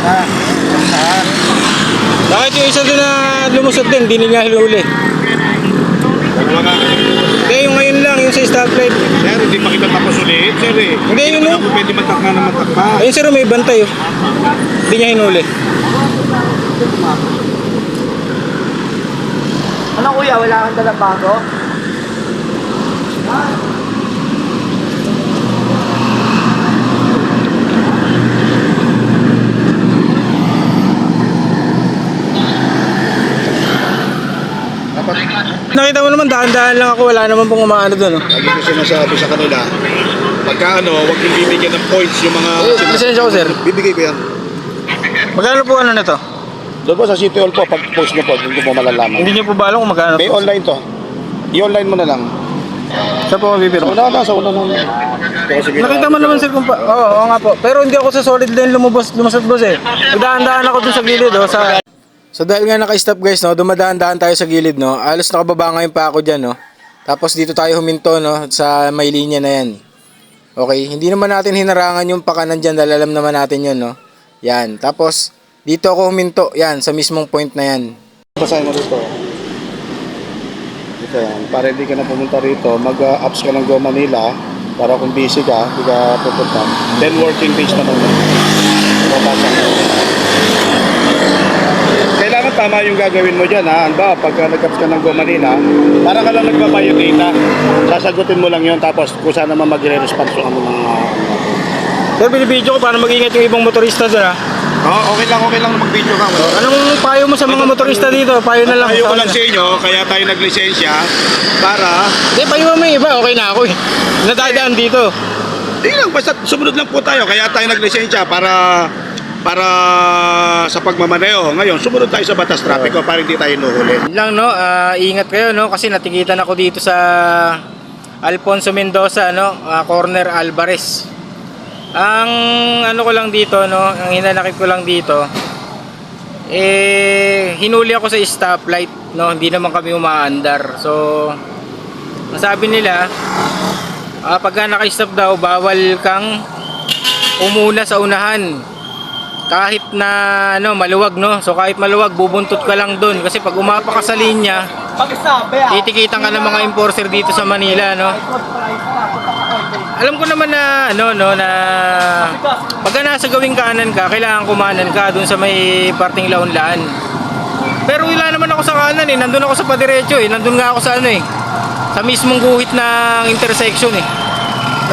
Ah, ah. Bakit yung isa doon na lumusot din, hindi niya hinuli? Dalawa nga. Hindi, yung ngayon lang, yung sa stoplight. Sir, hindi pa kita tapos ulit, sir eh. Hindi, yun oh. ako pwede matakma na matakma. Ayun sir, may bantay oh. Hindi niya hinuli. Ano kuya, wala kang dalang bago? Nakita mo naman, dahan-dahan lang ako, wala naman pong umaano doon oh. lagi ko sinasabi sa kanila, pagka ano, huwag yung bibigyan ng points yung mga... Eh, lisensya ko, sir. Bibigay ko yan. Magkano po ano na to? Doon po sa City Hall po, pag post nyo po, ko po malalaman. Hindi niyo po ba alam kung magkano May to? online to. I-online mo na lang. Sa po Sa bibiro. una na, sa una na. Nakita mo naman sir kung pa... Oo, oo nga po. Pero hindi ako sa solid lane lumabas, lumusot boss eh. Dahan-dahan ako dun sa gilid oh, sa... So dahil nga naka-stop guys no, dumadaan-dahan tayo sa gilid no. Alos nakababa ngayon pa ako diyan no. Tapos dito tayo huminto no sa may linya na yan. Okay, hindi naman natin hinarangan yung pakanan diyan dahil alam naman natin 'yon no. Yan. Tapos dito ako huminto, yan sa mismong point na yan. Basahin mo dito. Dito yan. Para hindi ka na pumunta rito, mag-apps ka ng Go Manila para kung busy ka, hindi ka pupunta. Then working days naman yan. Babasa mo. Tama yung gagawin mo dyan ha. Ba, pagka nag-apps ka ng Go Manila, para ka lang nagbabayo data. Sasagutin mo lang yun tapos kung saan naman magre-response yung ano ng... Uh, Sir, binibidyo ko para mag-ingat yung ibang motorista doon ha. oh, okay lang, okay lang mag-video ka. Wala. Anong payo mo sa mga motorista dito? Payo na lang. Tayo ko lang sa inyo, kaya tayo naglisensya para Hindi, payo mo yung iba. Okay na ako eh. Nadadaan dito. Di lang, basta sumunod lang po tayo. Kaya tayo naglisensya para para sa pagmamaneho. Ngayon, sumunod tayo sa batas trapiko para hindi tayo nuhuli. Lang no, ah, ingat kayo no kasi natikitan ako dito sa Alfonso Mendoza no, ah, corner Alvarez. Ang ano ko lang dito no, ang hinanakit ko lang dito eh hinuli ako sa stoplight no, hindi naman kami umaandar. So sabi nila ah, pagka naka-stop daw bawal kang umuna sa unahan kahit na ano maluwag no? So kahit maluwag bubuntot ka lang doon kasi pag umapa ka sa linya ah. titikitan ka ng mga enforcer dito sa Manila no? Alam ko naman na ano no na pagka nasa gawing kanan ka kailangan kumanan ka doon sa may parting laon-laan pero wala naman ako sa kanan eh. Nandun ako sa padiretso eh. Nandun nga ako sa ano eh sa mismong guhit ng intersection eh.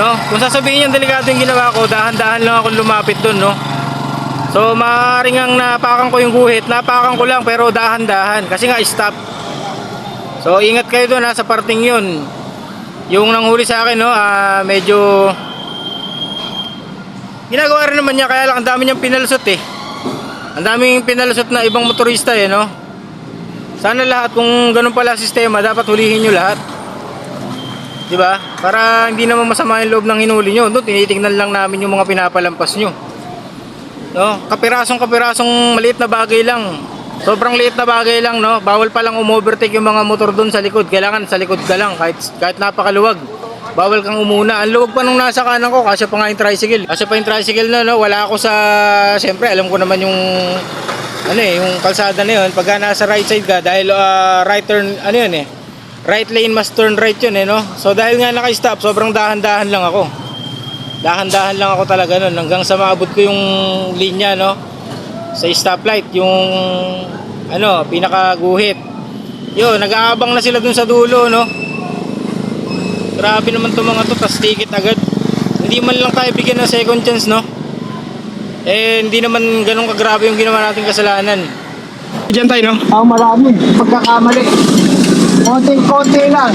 No? Kung sasabihin yung delikado yung ginawa ko dahan-dahan lang ako lumapit doon no So maaaring ang napakan ko yung guhit, napakan ko lang pero dahan-dahan kasi nga stop. So ingat kayo doon ha sa parting yun. Yung nanghuli sa akin no, ah, medyo ginagawa rin naman niya kaya lang ang dami niyang pinalusot eh. Ang daming pinalusot na ibang motorista eh no. Sana lahat kung ganun pala sistema dapat hulihin niyo lahat. 'Di ba? Para hindi naman masama yung loob ng hinuli niyo. Doon tinitingnan lang namin yung mga pinapalampas niyo. No, kapirasong kapirasong maliit na bagay lang. Sobrang liit na bagay lang, no. Bawal pa lang umovertake yung mga motor doon sa likod. Kailangan sa likod ka lang kahit kahit napakaluwag. Bawal kang umuna. Ang luwag pa nung nasa kanan ko, kasi pa nga yung tricycle. Kasi pa yung tricycle na, no. Wala ako sa Siyempre, alam ko naman yung ano eh, yung kalsada na yun. Pagka nasa right side ka dahil ah, right turn ano yun eh. Right lane must turn right yun eh, no. So dahil nga naka-stop, sobrang dahan-dahan lang ako dahan-dahan lang ako talaga nun. Hanggang sa maabot ko yung linya no? Sa stoplight yung ano pinakaguhit. Yun nag-aabang na sila dun sa dulo no? Grabe naman to mga to tas ticket agad. Hindi man lang tayo bigyan ng second chance no? Eh hindi naman ganun kagrabe yung ginawa nating kasalanan. Diyan tayo no? Ang marami. Pagkakamali. Konting-konti lang.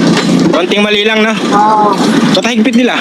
konting mali lang no? Ah. so tahigpit nila